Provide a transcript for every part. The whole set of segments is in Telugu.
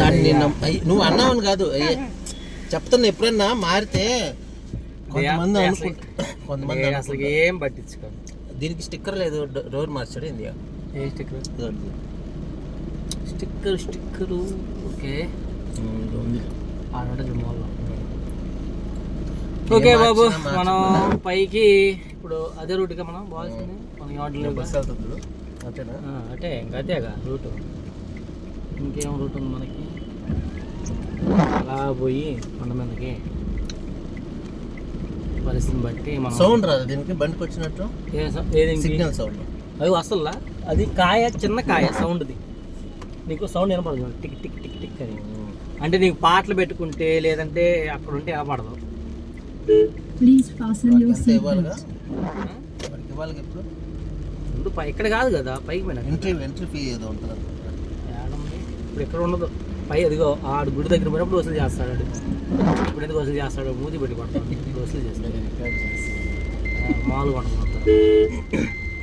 దాన్ని నువ్వు అన్నావని కాదు. అయ్యి, చెప్తున్నా ఎప్పుడన్నా మారితే కొంతమంది అనుకుంటా కొంతమంది అసలు. ఏం పట్టించుకోను. దీనికి స్టిక్కర్ లేదు డోర్ మార్చాడు ఇండియా ఏ sticker? Sticker sticker. Okay. Okay బాబు మనం. పైకి ఇప్పుడు అదే రూట్గా మనం. పోవాల్సింది మన యార్డ్లో బస్ వెళ్తుంది. అంటే ఇంకా అదేగా రూట్. ఇంకేం రూట్ ఉంది మనకి? అలా పోయి కొండ మీదకి పరిస్థితిని బట్టి మనం సౌండ్ రాదు దీనికి బండికి వచ్చినట్టు? Signal sound. అది అసలు అది కాయ చిన్న కాయ సౌండ్ది. నీకు సౌండ్ వినపడదు టిక్ టిక్ టిక్ టిక్ అని. అంటే నీకు పాటలు పెట్టుకుంటే లేదంటే అక్కడ ఉంటే వినపడదు. ఇప్పుడు? ఇక్కడ కాదు కదా పైకి పోయినా. ఎంట్రీ ఎంట్రీ ఫీ ఏదో ఉంటుంది? ఇప్పుడు ఎక్కడ ఉండదు. పై అదిగో ఆడు గుడి దగ్గర పోయినప్పుడు వసూలు చేస్తాడు ఇప్పుడు ఎందుకు వసూలు చేస్తాడు మూతి పెట్టి కొడతాడు. వసూలు చేస్తాడు ఆ, మామూలుగా ఉండదు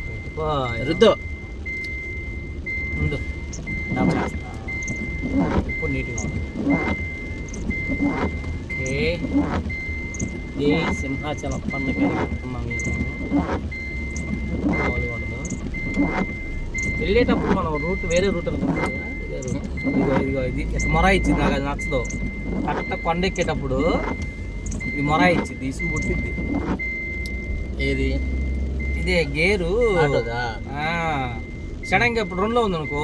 పెట్టుకో రుద్దో డబ్బు చేస్తా ఇప్పుడు నీట్గా ఓకే. ఇది సింహాచలం పండుగ వెళ్తున్నాం మేము మామూలుగా వెళ్ళేటప్పుడు మనం రూట్ వేరే రూట్ అనుకుంటుంది కదా. ఇదిగో ఇదిగో ఇది మొర ఇచ్చింది నాకు అది నచ్చదు. కరెక్ట్ కొండ ఎక్కేటప్పుడు ఇది మొర ఇచ్చింది ఇసుగు పుట్టింది. ఏది? ఇదే గేరు. ఆటోదా? సడన్గా ఇప్పుడు రెండులో ఉంది అనుకో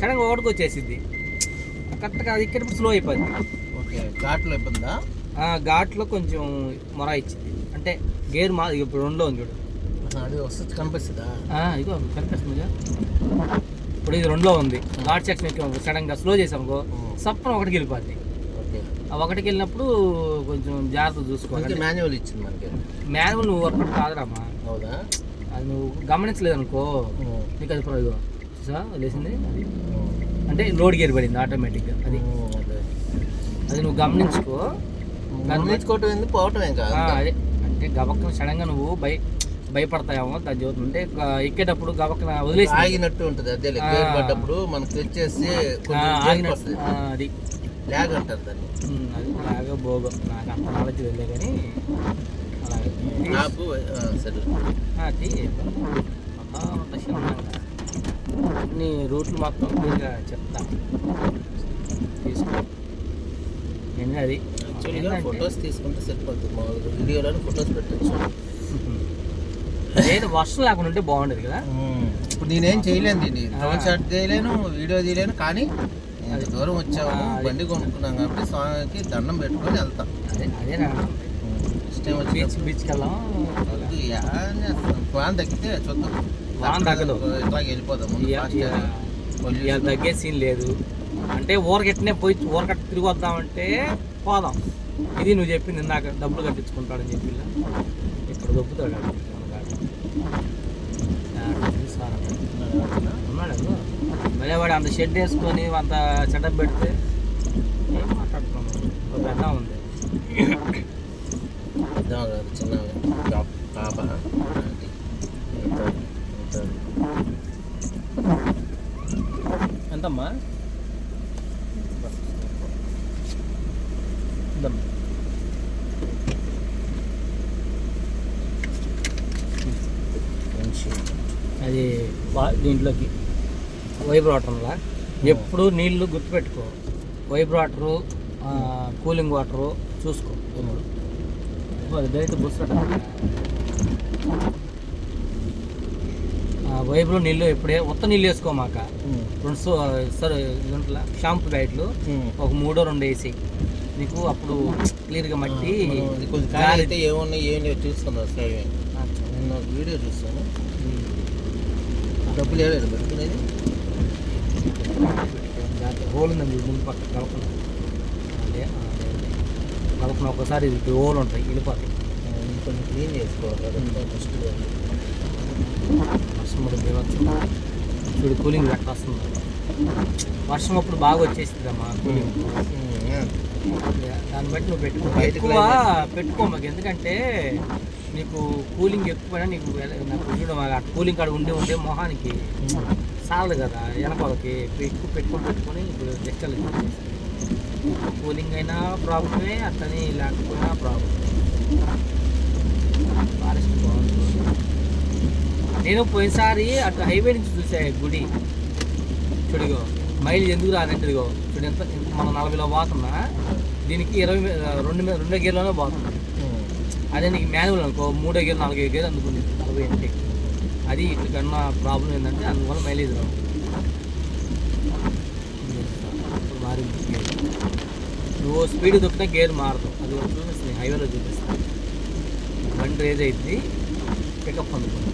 సడన్గా ఒకటికి వచ్చేసింది. కరెక్ట్గా అది ఎక్కేటప్పుడు స్లో అయిపోయింది. ఓకే ఘాట్లో ఇబ్బందా? ఆ, ఘాట్లో కొంచెం మొర ఇచ్చింది. అంటే గేర్ మా ఇప్పుడు రెండులో ఉంది చూడు. అది వస్తుంది కనిపిస్తుందా? ఇదిగో కనిపిస్తుందిగా ఇప్పుడు ఇది రెండులో ఉంది. ఘాట్ సెక్షన్ ఎక్కి సడన్గా స్లో చేసాం అనుకో సప్పన ఒకటికి వెళ్ళిపోద్ది. ఒకటికి వెళ్ళినప్పుడు కొంచెం జాగ్రత్త చూసుకోవాలి. మాన్యువల్ ఇచ్చింది మనకి. మాన్యువల్ నువ్వు వర్కౌట్ కాదురామా? అవుదా అది నువ్వు గమనించలేదు అనుకో నీకు అది ఇదిగో చూసా లేచింది? అంటే లోడ్ గేర్ పడింది ఆటోమేటిక్గా అది. అదే. నువ్వు గమనించుకో. గమనించుకోవటం ఏంది పోవటం అదే. అంటే గబక్కన సడన్గా నువ్వు భయ భయపడతాయేమో దాని చదువుతుంది అంటే ఎక్కేటప్పుడు గబక్కన వదిలేసి ఆగినట్టు ఉంటుంది అదే. గేర్ పడ్డప్పుడు మనకు తెచ్చేసి ఆగినట్టు అది. ల్యాగ్ అంటారు దాన్ని. అది బాగా భోగం. నాకు అంత నాలెడ్జ్ వెళ్ళే కానీ అలాగే. నాకు సరే. అది. అన్ని రూట్లు మొత్తం క్లియర్గా చెప్తా. తీసుకో. అది. ఫొటోస్ తీసుకుంటే సరిపోతుంది మామూలుగా. వీడియోలో ఫొటోస్ పెట్టచ్చు. లేదు వర్షం లేకుండా ఉంటే బాగుండేది కదా. ఇప్పుడు నేనేం చేయలేను దీన్ని. డ్రోన్ షాట్ చేయలేను వీడియో తీయలేను కానీ ఇంత దూరం వచ్చాము అది. బండి కొనుక్కున్నాం కాబట్టి స్వామికి దండం పెట్టుకొని వెళ్తాం. అదే అదే నా నెక్స్ట్ టైం బీచ్ బీచ్కి వెళ్దాం వాన్ తగ్గితే చూద్దాం. వాన తగ్గదు. ఇట్లా వెళ్ళిపోదాం తగ్గే సీన్ లేదు. అంటే ఊరకెట్నే పోయి ఊరకట్ట తిరిగి వద్దామంటే పోదాం. ఇది నువ్వు చెప్పింది ఇందాక డబ్బులు కట్టించుకుంటాడని చెప్పి. ఇక్కడ దొబ్బుతాడు. మళ్ళీ వాడు అంత షెడ్ వేసుకొని అంత సెటప్ పెడితే ఏం మాట్లాడుతున్నాను ఒక పెద్ద ఉంది. చిన్నగా పాప. ఎంతమ్మా ఇంతమ్మా. మంచి అది వా- దీంట్లోకి వైబ్రాటర్లా ఎప్పుడు నీళ్ళు గుర్తుపెట్టుకో. వైబ్రాటరు ఆ, కూలింగ్ వాటరు చూసుకో. ఎప్పుడు డైరెక్ట్ బుస్సట వైబ్లో నీళ్ళు ఎప్పుడే ఉత్త నీళ్ళు వేసుకోమాక రెండు సో సరే ఇదంట్లా. షాంపూ ప్యాకెట్లు ఒక మూడో రెండు వేసి. నీకు అప్పుడు క్లియర్గా మట్టి కొంచెం ఏమున్నాయి ఏమి చూసుకున్నారు సరే. నేను వీడియో చూస్తాను. డబ్బులు పెట్టుకునేది. దాంట్లో హోల్ ఉందండి ముందు పక్క అదే కలపన ఒకసారి ఇది హోల్ ఉంటాయి వెళ్ళిపోతాయి కొంచెం క్లీన్ చేసుకోవాలి ఫస్ట్ వర్షం కూడా. చూడు కూలింగ్ పెట్టేస్తుంది వర్షం అప్పుడు బాగా వచ్చేసింది అమ్మా కూలింగ్ దాన్ని బట్టి నువ్వు పెట్టుకో ఎక్కువ. పెట్టుకో మాకు ఎందుకంటే నీకు కూలింగ్ ఎక్కువైనా నీకు నాకు చూడడం కూలింగ్ కాడ ఉండి ఉండే మొహానికి చాలదు కదా వెనకాలకి ఎక్కువ పెట్టుకొని పెట్టుకొని ఇప్పుడు డిజిటల్ కూలింగ్ అయినా ప్రాబ్లమే అతని లేకపోయినా ప్రాబ్లం ఫారెస్ట్ బాగుంది. నేను పోయినసారి అటు హైవే నుంచి చూసా గుడి. చూడిగో మైలేజ్ ఎందుకు రాదంటదిగో చూడు ఎంత మనం నలభైలో పోతున్నా. దీనికి ఇరవై రెండు రెండో గేర్లోనే పోతున్నా. అదే నీకు మాన్యువల్ అనుకో మూడో గేర్ నాలుగో గేర్ అందుకుంది. నలభై ఎనిమిది అది ఇట్లా కన్నా ప్రాబ్లం ఏంటంటే అందువల్ల మైలేజ్ రావు. ఇప్పుడు మారింది గేర్. నువ్వు స్పీడ్ దొక్కినా గేర్ మారదు. అది చూపిస్తుంది హైవేలో చూపిస్తుంది. బండి రేజ్ అయింది పికప్ అందుకుంది.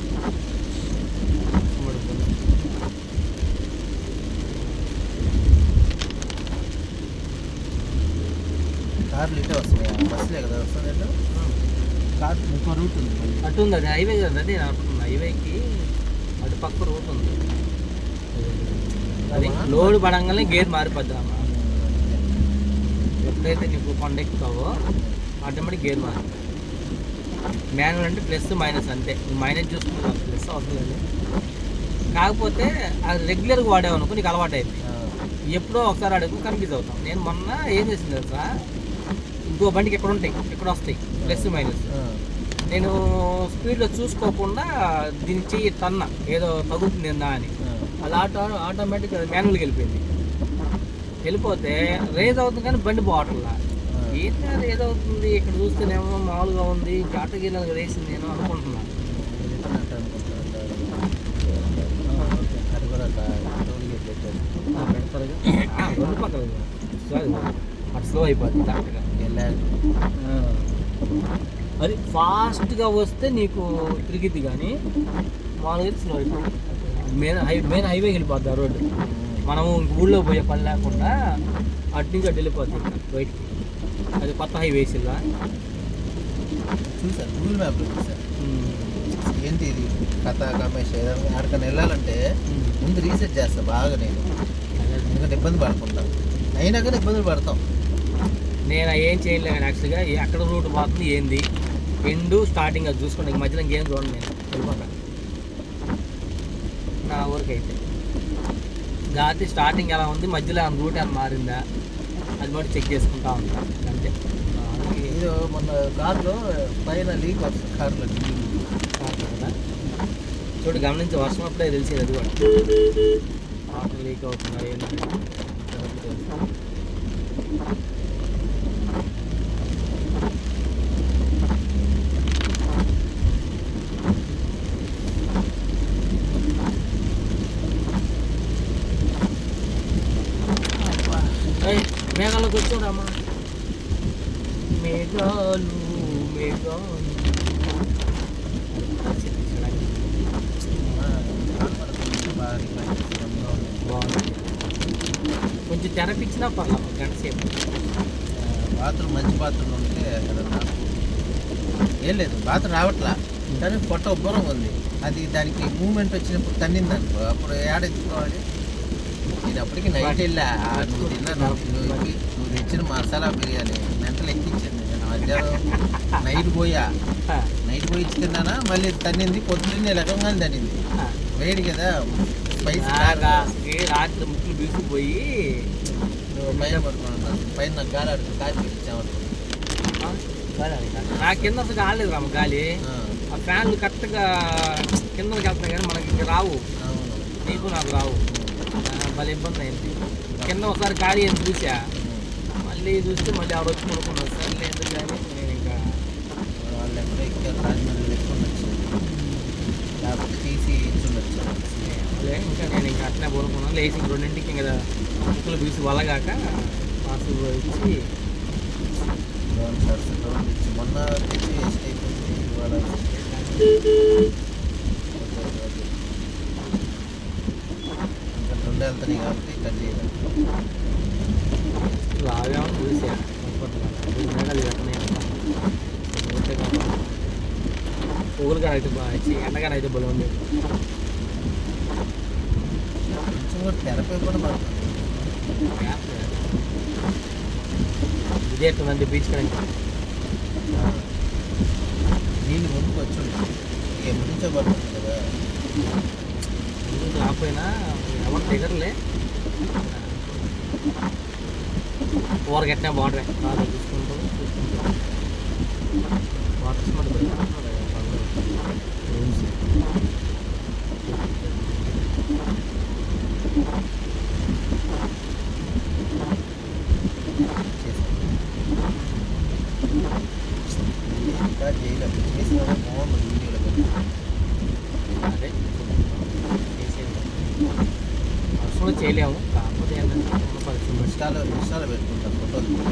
కార్ కార్లు ఇటే వస్తున్నాయి? బస్సులే కదా వస్తుంది కార్ ఇంకో రూట్ ఉంది. అటు ఉంది అది హైవే కదా అది నేను అనుకుంటున్నా హైవేకి అటు పక్క రూట్ ఉంది. అది లోడ్ పడంగానే గేర్ మారిపోద్ది అమ్మా ఎప్పుడైతే నీకు కొండ ఎక్కుతావో ఆటోమేటిక్ గేర్ మారి మాన్యువల్ అంటే ప్లస్ మైనస్ అంతే. మైనస్ చూసుకుంటావు ప్లస్ అవసరం లేదు కాకపోతే అది రెగ్యులర్గా వాడేవనుకో నీకు అలవాటు అయింది ఎప్పుడో ఒకసారి అడుగు కన్ఫ్యూజ్ అవుతాం. నేను మొన్న ఏం చేసింది తెలుసా? ఇంకో బండికి ఎక్కడ ఉంటాయి? ఎక్కడ వస్తాయి? Plus minus. నేను స్పీడ్లో చూసుకోకుండా దీన్ని చెయ్యి తన్న. ఏదో తగులుతుంది ఏందా అని. అది ఆటో ఆటోమేటిక్ మాన్యువల్కి వెళ్ళిపోయింది. వెళ్ళిపోతే రేజ్ అవుతుంది కానీ బండి పోవట్లా ఏంటి అది ఏదో అవుతుంది? ఇక్కడ చూస్తేనేమో మామూలుగా ఉంది. ఆటో గీళ్ళకి వేసింది నేను అనుకుంటున్నా. అది కూడా టోల్ గేట్ పెట్టారు ఆ, పెడతారుగా. ఆ, రెండు పక్కల. అటు స్లో అయిపోద్ది కరెక్ట్గా వెళ్ళాలి. అది ఫాస్ట్గా వస్తే నీకు తిరిగిద్ది కానీ మామూలుగా స్లో అయిపోతుంది. మెయిన్ హై మెయిన్ హైవే వెళ్ళిపోద్ది ఆ రోడ్డు. మనము ఊళ్ళో పోయే పని లేకుండా అటు నుంచి అటు వెళ్ళిపోద్ది ఇంకా బయటికి. అది కొత్త హైవే ఇలా చూసాను గూగుల్ మ్యాప్లో చూసాను ఏంటి ఇది? కథ కమేష్ ఏదైనా ఆడికన్నా వెళ్ళాలంటే ముందు రీసెర్చ్ చేస్తా బాగా నేను. ఎందుకంటే ఇబ్బంది పడకుండా. అయినా కానీ ఇబ్బందులు పడతాం. నేను ఏం చేయలే కానీ యాక్చువల్గా ఎక్కడ రూట్ పోతుంది ఏంది? ఎండు స్టార్టింగ్ అది చూసుకోండి ఇంక మధ్యలో ఇంకేం చూడండి నేను వెళ్ళిపోతా. నా ఊరికైతే. దాటి స్టార్టింగ్ ఎలా ఉంది? మధ్యలో రూట్ ఏమైనా మారిందా? అది కూడా చెక్ చేసుకుంటా ఉంటా. అంతే. ఇది మొన్న కార్లో పైన లీక్ వస్తుంది కార్లో. చూడు గమనించి వర్షం అప్పుడే తెలిసేది అది కూడా. వాటర్ లీక్ అవుతుందా ఏంటంటే ఏయ్, మేఘాలకు వచ్చాడమ్మా మేఘాలు మేఘాలు బాగుంది కొంచెం తెరపించినా పర్లేదు ఒక గంట సేపు bathroom మంచి బాత్రూమ్ ఉంటే ఏం లేదు. బాత్రూమ్ రావట్లా. కానీ పొట్ట ఉబ్బరం ఉంది. అది దానికి మూమెంట్ వచ్చినప్పుడు తన్నింది అనుకో అప్పుడు ఏడెత్తుకోవాలి నేను అప్పటికి నైట్ వెళ్ళా. నువ్వు తిన్నా నువ్వు నువ్వు తెచ్చిన మసాలా బిర్యానీ మెంటలు ఎక్కించాను నేను. మధ్యాహ్నం నైట్ పోయా. నైట్ పోయి తిన్నానా? మళ్ళీ తన్నింది. పొద్దున్నే లెక్కగానే తన్నింది. వేడి కదా. స్పైసీ రాత్రి ముక్కులు బీసుకుపోయి పైన పడుకున్నాను పైన నాకు గాలి ఆడుతుంది గాలి? నా కింద అసలు కాలేదు రామ గాలి ఆ ఫ్యాన్లు కరెక్ట్గా కిందకి వెళ్తున్నాయి కానీ మనకి ఇంక రావు. నీకు నాకు రావు. భలే ఇబ్బంది అయింది. కింద ఒకసారి ఖాళీ అని చూసా. మళ్ళీ చూస్తే మళ్ళీ ఆడ వచ్చి కొనుక్కున్నాను సర్లే ఎందుకు కానీ నేను ఇంకా వాళ్ళు ఎక్కడో ఎక్కారు రాజమండ్రి పెట్టుకుని తీసి ఇచ్చుండొచ్చు. లే, ఇంకా నేను ఇంకా అట్లే కొనుక్కున్నాను లేచి రెండింటికి ఇంకా ముక్కులు తీసి వలగాక పాసు ఇచ్చి మొన్న రెండు వెళ్తున్నాయి కాబట్టి కట్ చేయాలి లాగామని చూసా మేఘాలు ఎక్కనే అయితే బాగా ఇచ్చి అయితే బలం ఉంది కొంచెం కూడా తెరపై కూడా పడుతుంది ఇదే ఎట్లుందండి బీచ్ కనుక నీళ్ళు ముందుకు వచ్చి ఎప్పటి నుంచో పడుతుంది కదా. రాకపోయినా ఎవరు దిగరులే. ఊరకి ఎట్నే బాగుంటాయి బాగా చూసుకుంటూ చూసుకుంటూ. Water smart Thank you.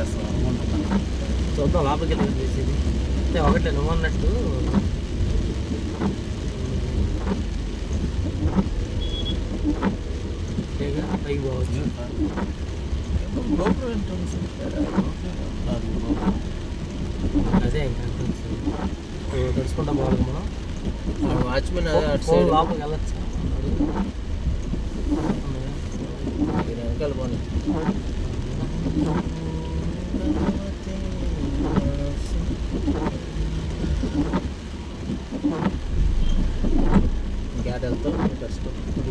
వచ్చేస్తాం అనుకుంటున్నాను. చూద్దాం లోపలికి వెళ్ళి చేసేది. అంటే ఒకటే నువ్వు అన్నట్టు. పైకి పోవచ్చు. అది ఇంకా తెలుసుకుంటాం మనం. వాచ్మెన్ లోపలికి వెళ్ళచ్చు దీని వెనకాల పోనీ గ్యాట్ వెళ్తాం కష్టం ఇది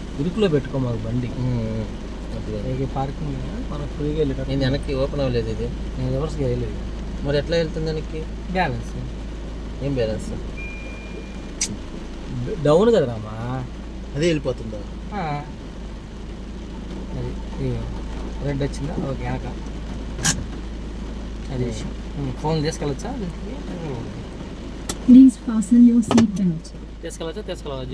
ఇరుకులో పెట్టుకో మాకు బండి. నీకు పార్కింగ్ మనం ఫ్రీగా వెళ్ళేటట్టు. నేను వెనక్కి ఓపెన్ అవ్వలేదు ఇది? నేను రివర్స్కి వెళ్ళలేదు మరి ఎట్లా వెళ్తుంది వెనక్కి? బ్యాలెన్స్ ఏం బ్యాలెన్స్ డౌన్ కదా రామా అదే వెళ్ళిపోతుందా? అది రెడ్ వచ్చిందా? ఓకే వెనక. అది. ఫోన్ తీసుకెళ్ళచ్చా. తీసుకెళ్ళచ్చా? తీసుకెళ్ళచ్చు